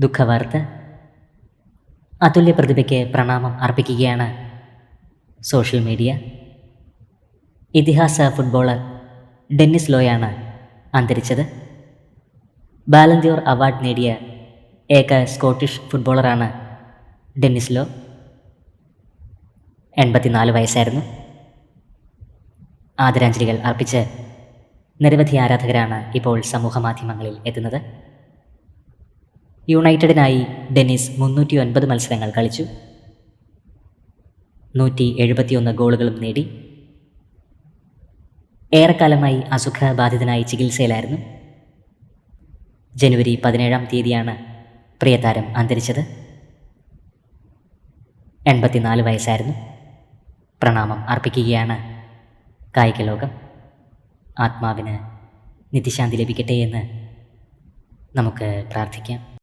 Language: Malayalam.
ദുഃഖവാർത്ത. അതുല്യ പ്രതിഭയ്ക്ക് പ്രണാമം അർപ്പിക്കുകയാണ് സോഷ്യൽ മീഡിയ. ഇതിഹാസ ഫുട്ബോളർ ഡെന്നിസ് ലോയാണ് അന്തരിച്ചത്. ബാലന്തിയോർ അവാർഡ് നേടിയ ഏക സ്കോട്ടിഷ് ഫുട്ബോളറാണ് ഡെന്നിസ് ലോ. എൺപത്തിനാല് വയസ്സായിരുന്നു. ആദരാഞ്ജലികൾ അർപ്പിച്ച് നിരവധി ആരാധകരാണ് ഇപ്പോൾ സമൂഹ മാധ്യമങ്ങളിൽ എത്തുന്നത്. യുണൈറ്റഡിനായി ഡെന്നിസ് മുന്നൂറ്റി ഒൻപത് മത്സരങ്ങൾ കളിച്ചു. നൂറ്റി എഴുപത്തിയൊന്ന് ഗോളുകളും നേടി. ഏറെക്കാലമായി അസുഖബാധിതനായി ചികിത്സയിലായിരുന്നു. ജനുവരി പതിനേഴാം തീയതിയാണ് പ്രിയതാരം അന്തരിച്ചത്. എൺപത്തിനാല് വയസ്സായിരുന്നു. പ്രണാമം അർപ്പിക്കുകയാണ് കായിക ലോകം. ആത്മാവിന് നിത്യശാന്തി ലഭിക്കട്ടെ എന്ന് നമുക്ക് പ്രാർത്ഥിക്കാം.